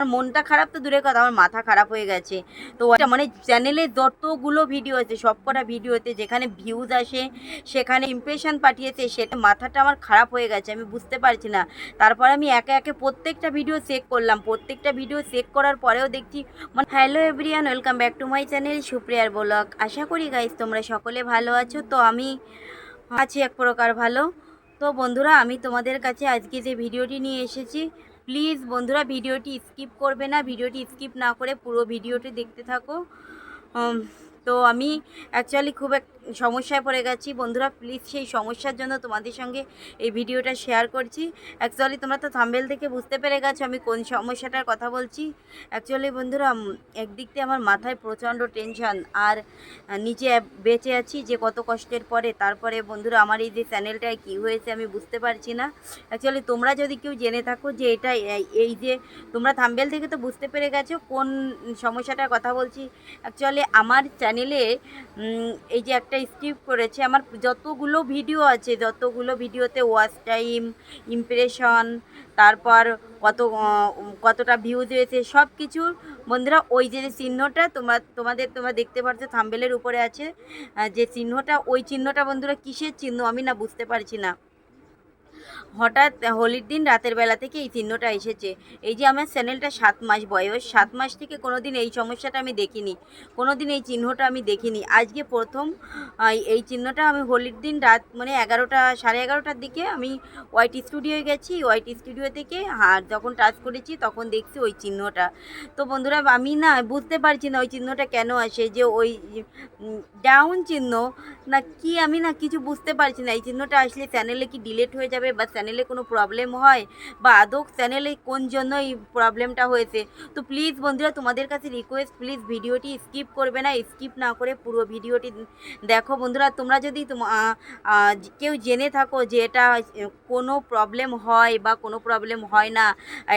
আমার মনটা খারাপ তো দূরের কথা, আমার মাথা খারাপ হয়ে গেছে। তো মানে চ্যানেলে যতগুলো ভিডিও আছে সবকটা ভিডিওতে যেখানে ভিউজ আসে, সেখানে ইমপ্রেশন পাঠিয়েছে, সেটা মাথাটা আমার খারাপ হয়ে গেছে, আমি বুঝতে পারছি না। তারপর আমি একে একে প্রত্যেকটা ভিডিও চেক করলাম। প্রত্যেকটা ভিডিও চেক করার পরেও দেখছি মানে hello everyone welcome back to my channel সুপ্রিয়ার blog আশা করি গাইজ তোমরা সকলে ভালো আছো। তো আমি আছি এক প্রকার ভালো। তো বন্ধুরা, আমি তোমাদের কাছে আজকে যে ভিডিওটি নিয়ে এসেছি প্লিজ বন্ধুরা ভিডিওটি স্কিপ করবে না, ভিডিওটি স্কিপ না করে পুরো ভিডিওটি দেখতে থাকো। তো আমি অ্যাকচুয়ালি খুব এক সমস্যায় পড়ে গেছি। বন্ধুরা প্লিজ সেই সমস্যার জন্য তোমাদের সঙ্গে এই ভিডিওটা শেয়ার করছি। অ্যাকচুয়ালি তোমরা তো থাম্বেল থেকে বুঝতে পেরে গেছো আমি কোন সমস্যাটার কথা বলছি। অ্যাকচুয়ালি বন্ধুরা একদিক দিয়ে আমার মাথায় প্রচণ্ড টেনশন আর নিচে বেঁচে আছি যে কত কষ্টের পরে। তারপরে বন্ধুরা, আমার এই যে চ্যানেলটায় কী হয়েছে আমি বুঝতে পারছি না। অ্যাকচুয়ালি তোমরা যদি কেউ জেনে থাকো যে এটা, এই যে তোমরা থাম্বেল থেকে তো বুঝতে পেরে গেছো কোন সমস্যাটার কথা বলছি। অ্যাকচুয়ালি আমার চ্যানেলে এই যে একটা স্কিপ করেছে। আমার যতগুলো ভিডিও আছে, যতগুলো ভিডিওতে ওয়াচ টাইম ইমপ্রেশন তারপর কত কতটা ভিউজ হয়েছে সব কিছু বন্ধুরা ওই যে চিহ্নটা তোমার, তোমাদের তোমরা দেখতে পাচ্ছ থাম্বেলের উপরে আছে। যে চিহ্নটা, ওই চিহ্নটা বন্ধুরা কিসের চিহ্ন আমি না বুঝতে পারছি না। হঠাৎ হোলির দিন রাতের বেলা থেকে এই চিহ্নটা এসেছে। এই যে আমার চ্যানেলটা সাত মাস বয়স, সাত মাস থেকে কোনো দিন এই সমস্যাটা আমি দেখিনি। কোনো দিন এই চিহ্নটা আমি দেখিনি। আজকে প্রথম এই চিহ্নটা আমি হোলির দিন রাত মানে এগারোটা, সাড়ে এগারোটার দিকে আমি ওয়াইটি স্টুডিওয়ে গেছি। ওয়াইটি স্টুডিও থেকে আর যখন টাচ করেছি তখন দেখছি ওই চিহ্নটা। তো বন্ধুরা, আমি না বুঝতে পারছি না ওই চিহ্নটা কেন আসে, যে ওই ডাউন চিহ্ন না কি আমি না কিছু বুঝতে পারছি না। এই চিহ্নটা আসলে চ্যানেলে কি ডিলেট হয়ে যাবে বা চ্যানেলে কোনো প্রবলেম হয়? বা আদৌ চ্যানেলে কোন জন্য এই প্রবলেমটা হয়েছে? তো প্লিজ বন্ধুরা, তোমাদের কাছে রিকোয়েস্ট প্লিজ ভিডিওটি স্কিপ করবে না। স্কিপ না করে পুরো ভিডিওটি দেখো বন্ধুরা। তোমরা যদি কেউ জেনে থাকো যে এটা কোনো প্রবলেম হয় বা কোনো প্রবলেম হয় না,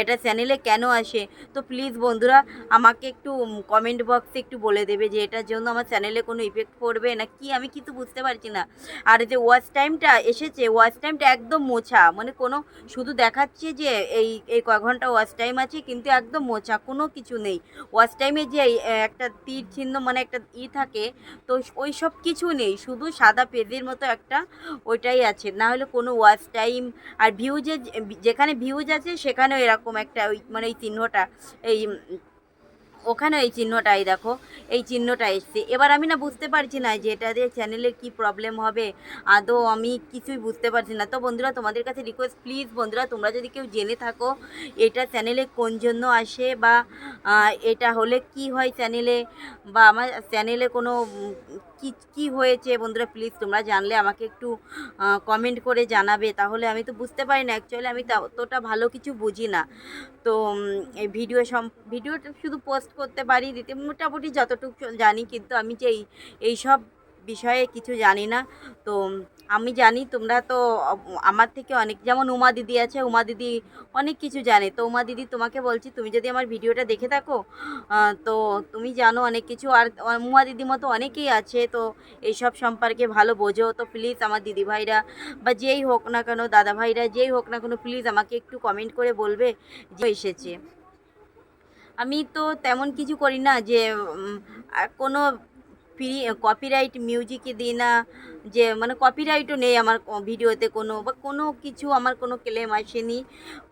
এটা চ্যানেলে কেন আসে? তো প্লিজ বন্ধুরা, আমাকে একটু কমেন্ট বক্সে একটু বলে দেবে যে এটার জন্য আমার চ্যানেলে কোনো ইফেক্ট পড়বে না। কি আমি কিছু বুঝতে পারছি না। আর যে ওয়াচ টাইমটা এসেছে ওয়াচ টাইমটা একদম মোছা। মানে কোনো, শুধু দেখাচ্ছে যে এই এই ক ঘণ্টা ওয়াচ টাইম আছে, কিন্তু একদম মোছা, কোনো কিছু নেই। ওয়াচ টাইমে যে একটা তীর চিহ্ন মানে একটা ই থাকে, তো ওই সব কিছু নেই। শুধু সাদা পেজের মতো একটা ওইটাই আছে। না হলে কোনো ওয়াচ টাইম আর ভিউজে যেখানে ভিউজ আছে, সেখানেও এরকম একটা ওই মানে এই চিহ্নটা, এই ওখানে এই চিহ্নটাই দেখো, এই চিহ্নটা এসছে। এবার আমি না বুঝতে পারছি না যে এটা দিয়ে চ্যানেলের কি প্রবলেম হবে। আদৌ আমি কিছুই বুঝতে পারছি না। তো বন্ধুরা, তোমাদের কাছে রিকোয়েস্ট প্লিজ বন্ধুরা, তোমরা যদি কেউ জেনে থাকো এটা চ্যানেলে কোন জন্য আসে বা এটা হলে কি হয় চ্যানেলে বা আমার চ্যানেলে কোনো কি কি হয়েছে? বন্ধুরা প্লিজ তোমরা জানলে আমাকে একটু কমেন্ট করে জানাবে। তাহলে আমি তো বুঝতে পারি না। অ্যাকচুয়ালি আমি অতটা ভালো কিছু বুঝি না। তো এই ভিডিও সম ভিডিওটা শুধু পোস্ট করতে পারি, দিতে, মোটামুটি যতটুকু জানি, কিন্তু আমি যে এই, এইসব বিষয়ে কিছু জানি না। তো আমি জানি তোমরা তো আমার থেকে অনেক, যেমন উমা দিদি আছে, উমা দিদি অনেক কিছু জানে। তো উমা দিদি তোমাকে বলছি, তুমি যদি আমার ভিডিওটা দেখে থাকো তো তুমি জানো অনেক কিছু। আর উমা দিদি মতো অনেকেই আছে, তো এইসব সম্পর্কে ভালো বোঝো। তো প্লিজ আমার দিদি ভাইরা বা যেই হোক না কেন দাদা ভাইরা যেই হোক না কেন প্লিজ আমাকে একটু কমেন্ট করে বলবে যে এসেছে। আমি তো তেমন কিছু করি না যে কোনো ফ্রি কপিরাইট মিউজিকই দিই না। যে মানে কপিরাইটও নেই আমার ভিডিওতে কোনো, বা কোনো কিছু আমার কোনো ক্লেম আসেনি।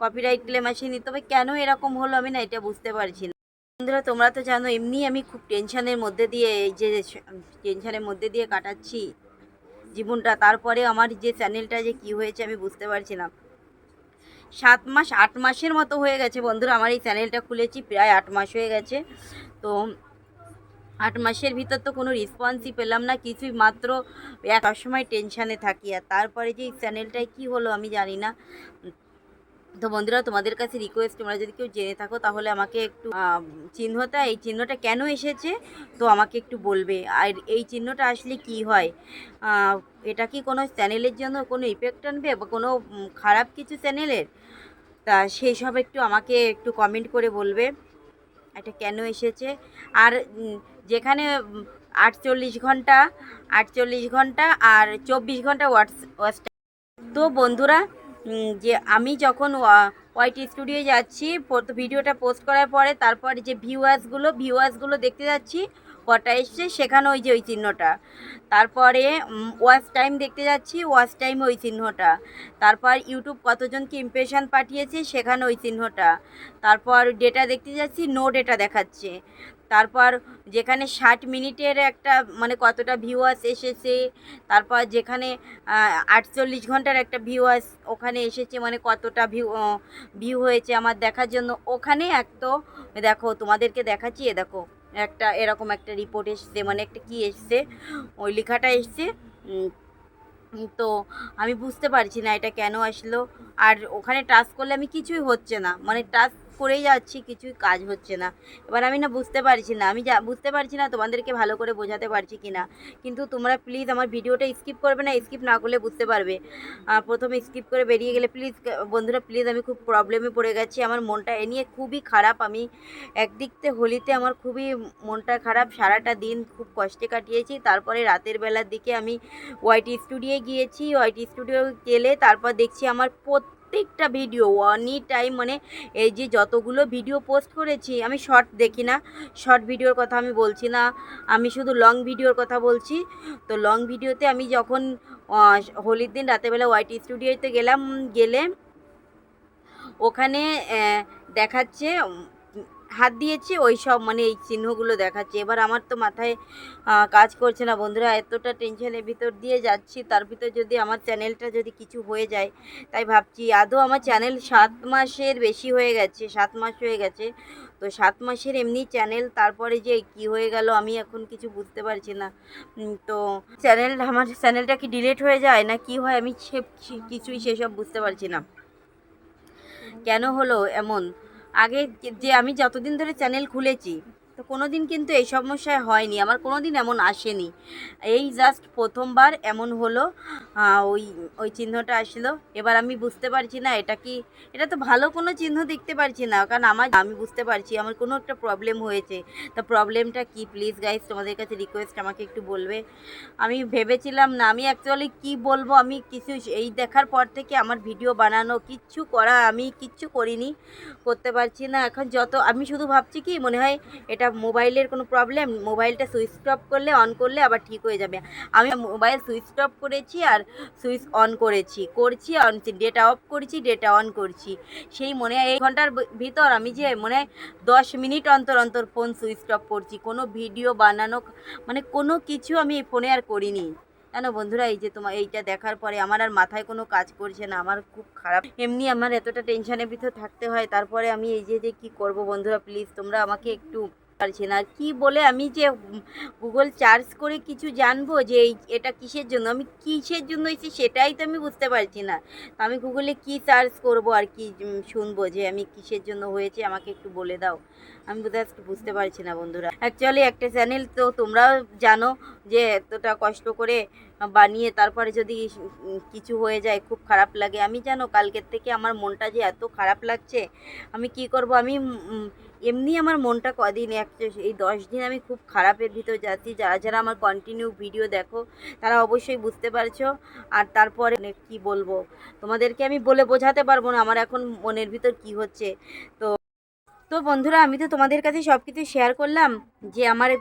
কপিরাইট ক্লেম আসেনি, তবে কেন এরকম হলো আমি না এটা বুঝতে পারছি না। বন্ধুরা, তোমরা তো জানো, এমনি আমি খুব টেনশনের মধ্যে দিয়ে, এই যে টেনশানের মধ্যে দিয়ে কাটাচ্ছি জীবনটা। তারপরে আমার যে চ্যানেলটা যে কি হয়েছে আমি বুঝতে পারছি না। সাত মাস, আট মাসের মতো হয়ে গেছে বন্ধুরা, আমার এই চ্যানেলটা খুলেছি, প্রায় আট মাস হয়ে গেছে। তো আট মাসের ভিতর তো কোনো রেসপন্সই পেলাম না, কিছুই মাত্র এক সময় টেনশানে থাকি। আর তারপরে যে চ্যানেলটায় কী হলো আমি জানি না। তো বন্ধুরা, তোমাদের কাছে রিকোয়েস্ট তোমরা যদি কেউ জেনে থাকো, তাহলে আমাকে একটু চিহ্নটা, এই চিহ্নটা কেন এসেছে? তো আমাকে একটু বলবে। আর এই চিহ্নটা আসলে কি হয়? এটা কি কোনো চ্যানেলের জন্য কোনো ইফেক্ট আনবে বা কোনো খারাপ কিছু চ্যানেলের তা সেই সব একটু আমাকে একটু কমেন্ট করে বলবে। এটা কেন এসেছে? আর যেখানে আটচল্লিশ ঘণ্টা আটচল্লিশ ঘণ্টা আর চব্বিশ ঘণ্টা হোয়াটস তো বন্ধুরা যে আমি যখন ওয়াইটি স্টুডিও যাচ্ছি ভিডিওটা পোস্ট করার পরে তারপর যে ভিউয়ার্সগুলো ভিউয়ার্সগুলো দেখতে যাচ্ছি, কটা এসছে, সেখানে ওই যে ওই চিহ্নটা। তারপরে ওয়াচ টাইম দেখতে যাচ্ছি ওয়াচ টাইম ওই চিহ্নটা। তারপর ইউটিউব কতজনকে ইমপ্রেশন পাঠিয়েছে, সেখানে ওই চিহ্নটা। তারপর ডেটা দেখতে যাচ্ছি নো ডেটা দেখাচ্ছে। তারপর যেখানে ষাট মিনিটের একটা মানে কতটা ভিউয়ার্স এসেছে, তারপর যেখানে আটচল্লিশ ঘণ্টার একটা ভিউয়ার্স ওখানে এসেছে মানে কতটা ভিউ ভিউ হয়েছে আমার দেখার জন্য। ওখানে এক তো দেখো তোমাদেরকে দেখাচ্ছি, এ দেখো, একটা এরকম একটা রিপোর্ট এসছে মানে একটা কি এসছে, ওই লেখাটা এসছে তো আমি বুঝতে পারছি না এটা কেন আসলো। আর ওখানে টাচ করলে আমি কিছুই হচ্ছে না মানে টাচ করেই যাচ্ছি, কিছুই কাজ হচ্ছে না। এবার আমি না বুঝতে পারছি না, আমি যা, বুঝতে পারছি না তোমাদেরকে ভালো করে বোঝাতে পারছি কি না। কিন্তু তোমরা প্লিজ আমার ভিডিওটা স্কিপ করবে না স্কিপ না করলে বুঝতে পারবে। প্রথমে স্কিপ করে বেরিয়ে গেলে প্লিজ বন্ধুরা প্লিজ আমি খুব প্রবলেমে পড়ে গেছি। আমার মনটা এ নিয়ে খুবই খারাপ। আমি একদিক থেকে হোলিতে আমার খুবই মনটা খারাপ। সারাটা দিন খুব কষ্টে কাটিয়েছি। তারপরে রাতের বেলার দিকে আমি ওয়াইটি স্টুডিওয়ে গিয়েছি। ওয়াইটি স্টুডিও গেলে তারপর দেখছি আমার প্রত্যেকটা ভিডিও অনি টাইম মানে এই যে যতগুলো ভিডিও পোস্ট করেছি, আমি শর্ট দেখি না। শর্ট ভিডিওর কথা আমি বলছি না। আমি শুধু লং ভিডিওর কথা বলছি। তো লং ভিডিওতে আমি যখন হোলির দিন রাতেবেলা ওয়াইটি স্টুডিওতে গেলাম, গেলে ওখানে দেখাচ্ছে হাত দিয়েছে, ওই সব মানে এই চিহ্নগুলো দেখাচ্ছে। এবার আমার তো মাথায় কাজ করছে না। বন্ধুরা, এতটা টেনশনের ভিতর দিয়ে যাচ্ছি। তার ভিতর যদি আমার চ্যানেলটা যদি কিছু হয়ে যায়, তাই ভাবছি, আদৌ আমার চ্যানেল সাত মাসের বেশি হয়ে গেছে, সাত মাস হয়ে গেছে। তো সাত মাসের এমনি চ্যানেল তারপরে যে কি হয়ে গেল আমি এখন কিছু বুঝতে পারছি না। তো চ্যানেল আমার চ্যানেলটা কি ডিলেট হয়ে যায়, না কি হয়, আমি কিছুই সেসব বুঝতে পারছি না। কেন হলো এমন? আগে যে- আমি যতদিন ধরে চ্যানেল খুলেছি তো কোনো দিন কিন্তু এই সমস্যায় হয়নি, আমার কোনো দিন এমন আসেনি। এই জাস্ট প্রথমবার এমন হলো ওই ওই চিহ্নটা আসলো। এবার আমি বুঝতে পারছি না এটা কি, এটা তো ভালো কোনো চিহ্ন দেখতে পারছি না, কারণ আমার, আমি বুঝতে পারছি, আমার কোনো একটা প্রবলেম হয়েছে। তা প্রবলেমটা কি? প্লিজ গাইস তোমাদের কাছে রিকোয়েস্ট আমাকে একটু বলবে। আমি ভেবেছিলাম না, আমি অ্যাকচুয়ালি কি বলব, আমি কিছু এই দেখার পর থেকে আমার ভিডিও বানানো কিচ্ছু করা, আমি কিচ্ছু করিনি, করতে পারছি না। এখন যত, আমি শুধু ভাবছি কি, মনে হয় এটা মোবাইলের কোনো প্রবলেম মোবাইলটা সুইচ অফ করলে, অন করলে আবার ঠিক হয়ে যাবে। আমি মোবাইল সুইচ অফ করেছি আর সুইচ অন করেছি। করছি, অন ডেটা অফ করছি ডেটা অন করছি। সেই মনে হয় এই ঘণ্টার ভিতর আমি যে মনে হয় দশ মিনিট অন্তর অন্তর ফোন সুইচ অফ করছি। কোনো ভিডিও বানানো মানে কোনো কিছু আমি এই ফোনে আর করিনি। কেন বন্ধুরা, এই যে তোমার এইটা দেখার পরে আমার আর মাথায় কোনো কাজ করছে না। আমার খুব খারাপ। এমনি আমার এতটা টেনশনের ভিতর থাকতে হয়। তারপরে আমি এই যে যে কী করব বন্ধুরা প্লিজ তোমরা আমাকে একটু পারছি না। কি বলে আমি যে গুগল চার্জ করে কিছু জানব যে এই এটা কিসের জন্য? আমি কিসের জন্য হয়েছি সেটাই তো আমি বুঝতে পারছি না। আমি গুগলে কি সার্চ করব আর কি শুনব যে আমি কিসের জন্য হয়েছে? আমাকে একটু বলে দাও। আমি বোধহয় বুঝতে পারছি না বন্ধুরা। অ্যাকচুয়ালি একটা চ্যানেল তো তোমরাও জানো যে এতটা কষ্ট করে বানিয়ে তারপরে যদি কিছু হয়ে যায়, খুব খারাপ লাগে। আমি জানো কালকের থেকে আমার মনটা যে এত খারাপ লাগছে, আমি কি করব? আমি এমনি আমার মনটা কদিন, এক, এই দশ দিন আমি খুব খারাপের ভিতর যাচ্ছি। যারা যারা আমার কন্টিনিউ ভিডিও দেখো, তারা অবশ্যই বুঝতে পারছ। আর তারপরে মানে কি বলব? তোমাদেরকে আমি বলে বোঝাতে পারব না, আমার এখন মনের ভিতর কি হচ্ছে। তো তো বন্ধুরা, আমি তো তোমাদের কাছে সব কিছু শেয়ার করলাম, যে আমার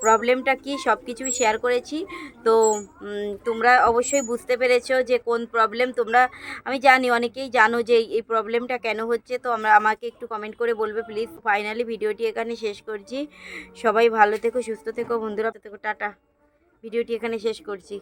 প্রবলেমটা কি সব কিছুই শেয়ার করেছি। তো তোমরা অবশ্যই বুঝতে পেরেছ যে কোন প্রবলেম তোমরা, আমি জানি, অনেকেই জানো যে এই- প্রবলেমটা কেন হচ্ছে। তো আমরা, আমাকে একটু কমেন্ট করে বলবে প্লিজ ফাইনালি ভিডিওটি এখানে শেষ করছি। সবাই ভালো থেকো, সুস্থ থেকো, বন্ধুরা। থেকো টাটা। ভিডিওটি এখানে শেষ করছি।